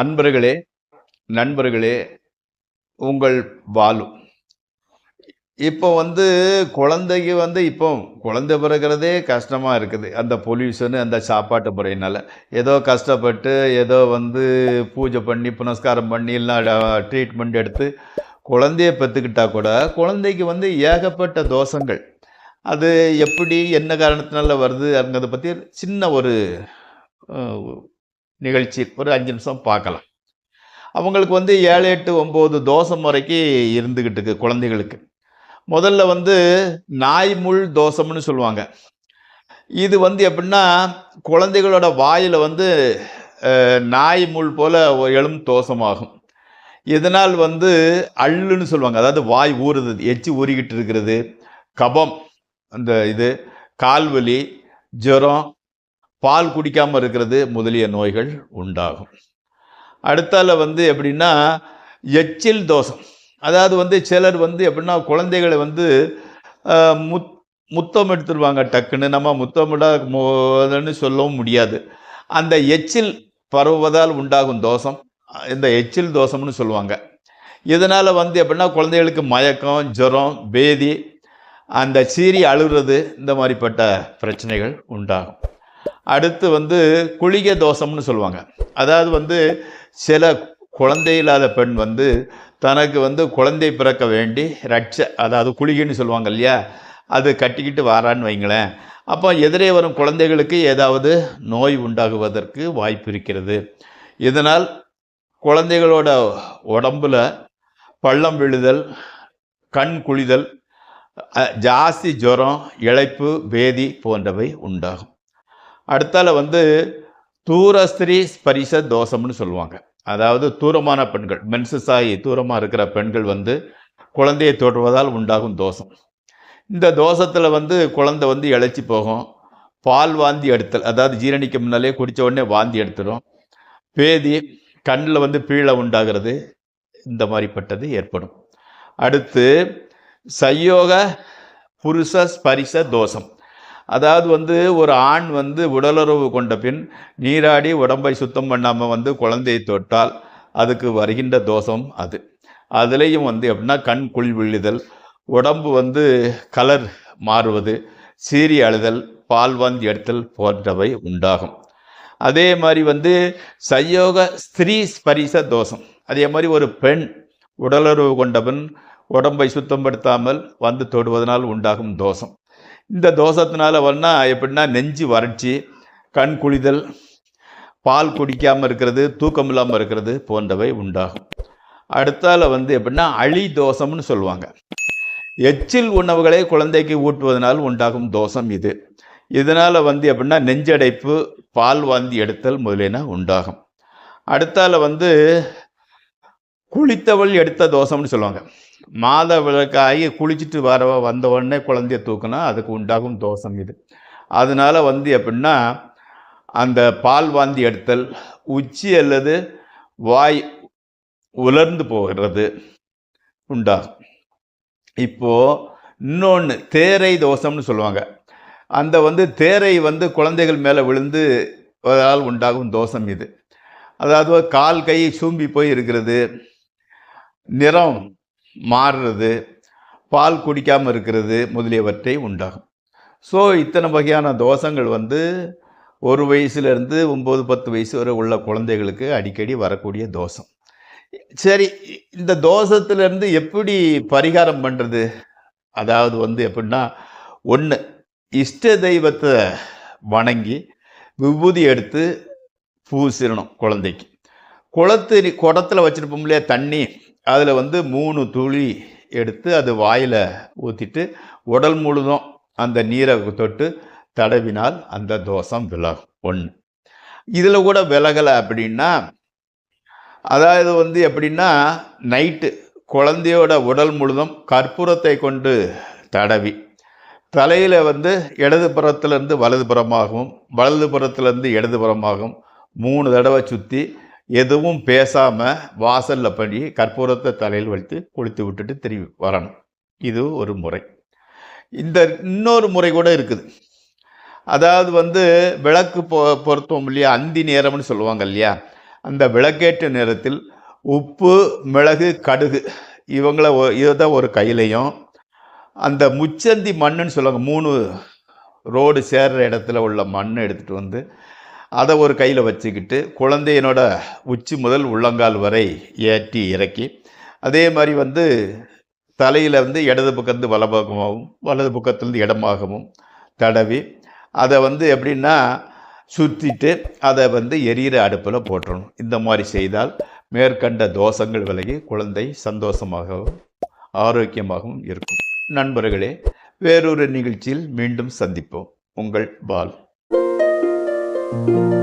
அன்பர்களே நண்பர்களே உங்கள் வாலு. இப்போ வந்து குழந்தைக்கு வந்து இப்போ குழந்தை பிறக்கிறதே கஷ்டமாக இருக்குது. அந்த பொல்யூஷனு அந்த சாப்பாட்டு முறையினால். ஏதோ கஷ்டப்பட்டு ஏதோ வந்து பூஜை பண்ணி புனஸ்காரம் பண்ணி இல்லைன்னா ட்ரீட்மெண்ட் எடுத்து குழந்தைய பெற்றுக்கிட்டா கூட குழந்தைக்கு வந்து ஏகப்பட்ட தோஷங்கள். அது எப்படி என்ன காரணத்தினால வருது அப்படிங்கிறத பற்றி சின்ன ஒரு நிகழ்ச்சி. ஒரு அஞ்சு நிமிஷம் பார்க்கலாம். அவங்களுக்கு வந்து ஏழு எட்டு ஒம்பது தோசம் வரைக்கும் இருந்துக்கிட்டு இருக்கு குழந்தைகளுக்கு. முதல்ல வந்து நாய் முள் தோசம்னு சொல்லுவாங்க. இது வந்து எப்படின்னா குழந்தைகளோட வாயில் வந்து நாய் முள் போல் எழும் தோசமாகும். இதனால் வந்து அள்ளுன்னு சொல்லுவாங்க. அதாவது வாய் ஊறுது எச்சி ஊறிக்கிட்டு இருக்கிறது. கபம் அந்த இது கால்வலி ஜுரம் பால் குடிக்காமல் இருக்கிறது முதலிய நோய்கள் உண்டாகும். அடுத்தால வந்து எப்படின்னா எச்சில் தோஷம் அதாவது வந்து சிலர் வந்து எப்படின்னா குழந்தைகளை வந்து முத் முத்தம் எடுத்துருவாங்க டக்குன்னு. நம்ம முத்தம் மோதன்னு சொல்லவும் முடியாது. அந்த எச்சில் பரவுவதால் உண்டாகும் தோஷம் இந்த எச்சில் தோஷம்னு சொல்லுவாங்க. இதனால் வந்து எப்படின்னா குழந்தைகளுக்கு மயக்கம் ஜுரம் பேதி அந்த சீறி அழுகிறது இந்த மாதிரிப்பட்ட பிரச்சனைகள் உண்டாகும். அடுத்து வந்து குளிகை தோஷம்னு சொல்லுவாங்க. அதாவது வந்து சில குழந்தை இல்லாத பெண் வந்து தனக்கு வந்து குழந்தை பிறக்க வேண்டி ரட்ச அதாவது குளிகைன்னு சொல்லுவாங்க இல்லையா? அது கட்டிக்கிட்டு வாரான்னு வைங்களேன். அப்போ எதிரே வரும் குழந்தைகளுக்கு ஏதாவது நோய் உண்டாகுவதற்கு வாய்ப்பு இருக்கிறது. இதனால் குழந்தைகளோட உடம்புல பள்ளம் விழுதல் கண் குளிதல் ஜாஸ்தி ஜுரம் இழைப்பு பேதி போன்றவை உண்டாகும். அடுத்தால வந்து தூரஸ்திரி ஸ்பரிச தோஷம்னு சொல்லுவாங்க. அதாவது தூரமான பெண்கள் மென்சஸாகி தூரமாக இருக்கிற பெண்கள் வந்து குழந்தையை தொடர்வதால் உண்டாகும் தோஷம். இந்த தோஷத்தில் வந்து குழந்தை வந்து இழைச்சி போகும். பால் வாந்தி எடுத்தல் அதாவது ஜீரணிக்க முன்னாலே குடித்த உடனே வாந்தி எடுத்துடும் பேதி கண்ணில் வந்து பீழை உண்டாகிறது. இந்த மாதிரிப்பட்டது ஏற்படும். அடுத்து சயோக புருஷ ஸ்பரிச தோஷம். அதாவது வந்து ஒரு ஆண் வந்து உடலுறவு கொண்ட பின் நீராடி உடம்பை சுத்தம் பண்ணாமல் வந்து குழந்தையை தொட்டால் அதுக்கு வருகின்ற தோஷம் அது. அதுலேயும் வந்து எப்படின்னா கண் குழி விழுதல் உடம்பு வந்து கலர் மாறுவது சீரி அழுதல் பால்வாந்தி எடுத்தல் போன்றவை உண்டாகும். அதே மாதிரி வந்து சயோக ஸ்திரீ ஸ்பரிச தோஷம். அதே மாதிரி ஒரு பெண் உடலுறவு கொண்டவன் உடம்பை சுத்தப்படுத்தாமல் வந்து தொடுவதனால் உண்டாகும் தோஷம். இந்த தோஷத்தினால வந்தா எப்படின்னா நெஞ்சு வறட்சி கண் குளிதல் பால் குடிக்காமல் இருக்கிறது தூக்கம் இல்லாமல் இருக்கிறது போன்றவை உண்டாகும். அடுத்தால வந்து எப்படின்னா அழி தோஷம்னு சொல்லுவாங்க. எச்சில் உணவுகளை குழந்தைக்கு ஊட்டுவதனால் உண்டாகும் தோஷம் இது. இதனால் வந்து எப்படின்னா நெஞ்சடைப்பு பால் வாந்தி எடுத்தல் முதலியன உண்டாகும். அடுத்தால வந்து குளித்தவள் எடுத்த தோஷம்னு சொல்லுவாங்க. மாத விளக்காகி குளிச்சுட்டு வர வந்த உடனே குழந்தைய தூக்குனா அதுக்கு உண்டாகும் தோஷம் இது. அதனால வந்து எப்படின்னா அந்த பால் வாந்தி எடுத்தல் உச்சி அல்லது வாய் உலர்ந்து போகிறது உண்டாகும். இப்போது இன்னொன்று தேரை தோஷம்னு சொல்லுவாங்க. அந்த வந்து தேரை வந்து குழந்தைகள் மேலே விழுந்து அதனால் உண்டாகும் தோஷம் இது. அதாவது கால் கை சூம்பி போய் இருக்கிறது. நிறம் மாறுறது பால் குடிக்காமல் இருக்கிறது முதலியவற்றை உண்டாகும். ஸோ இத்தனை வகையான தோஷங்கள் வந்து ஒரு வயசுலேருந்து ஒம்பது பத்து வயசு வரை உள்ள குழந்தைகளுக்கு அடிக்கடி வரக்கூடிய தோஷம். சரி இந்த தோஷத்துலேருந்து எப்படி பரிகாரம் பண்ணுறது அதாவது வந்து எப்படின்னா ஒன்று இஷ்ட தெய்வத்தை வணங்கி விபூதி எடுத்து பூசிடணும் குழந்தைக்கு. குளத்து குடத்தில் வச்சுருப்போம் இல்லையா தண்ணி அதில் வந்து மூணு துளி எடுத்து அது வாயில் ஊற்றிட்டு உடல் முழுதும் அந்த நீரை தொட்டு தடவினால் அந்த தோஷம் விலகும். ஒன்று இதில் கூட விலகலை அப்படின்னா அதாவது வந்து எப்படின்னா நைட்டு குழந்தையோட உடல் முழுதும் கற்பூரத்தை கொண்டு தடவி தலையில் வந்து இடது புறத்துலேருந்து வலது புறமாகவும் வலது புறத்துலேருந்து இடது புறமாகவும் மூணு தடவை சுற்றி எதுவும் பேசாமல் வாசலில் பண்ணி கற்பூரத்தை தலையில் வைத்து குளித்து விட்டுட்டு திரும்பி வரணும். இது ஒரு முறை. இந்த இன்னொரு முறை கூட இருக்குது. அதாவது வந்து விளக்கு பொ பொருத்தம் இல்லையா? அந்தி நேரம்னு சொல்லுவாங்க இல்லையா? அந்த விளக்கேற்ற நேரத்தில் உப்பு மிளகு கடுகு இவங்கள இதை ஒரு கையிலையும் அந்த முச்சந்தி மண்ணுன்னு சொல்லுவாங்க. மூணு ரோடு சேர்ற இடத்துல உள்ள மண்ணை எடுத்துகிட்டு வந்து அதை ஒரு கையில் வச்சுக்கிட்டு குழந்தையினோட உச்சி முதல் உள்ளங்கால் வரை ஏற்றி இறக்கி அதே மாதிரி வந்து தலையில் வந்து இடது பக்கத்து வலப்பக்கமாகவும் வலது பக்கத்துலேருந்து இடமாகவும் தடவி அதை வந்து எப்படின்னா சுற்றிட்டு அதை வந்து எரியிற அடுப்பில் போட்டுடணும் இந்த மாதிரி செய்தால் மேற்கண்ட தோஷங்கள் விலகி குழந்தை சந்தோஷமாகவும் ஆரோக்கியமாகவும் இருக்கும். நண்பர்களே வேறொரு நிகழ்ச்சியில் மீண்டும் சந்திப்போம். உங்கள் பால். Thank you.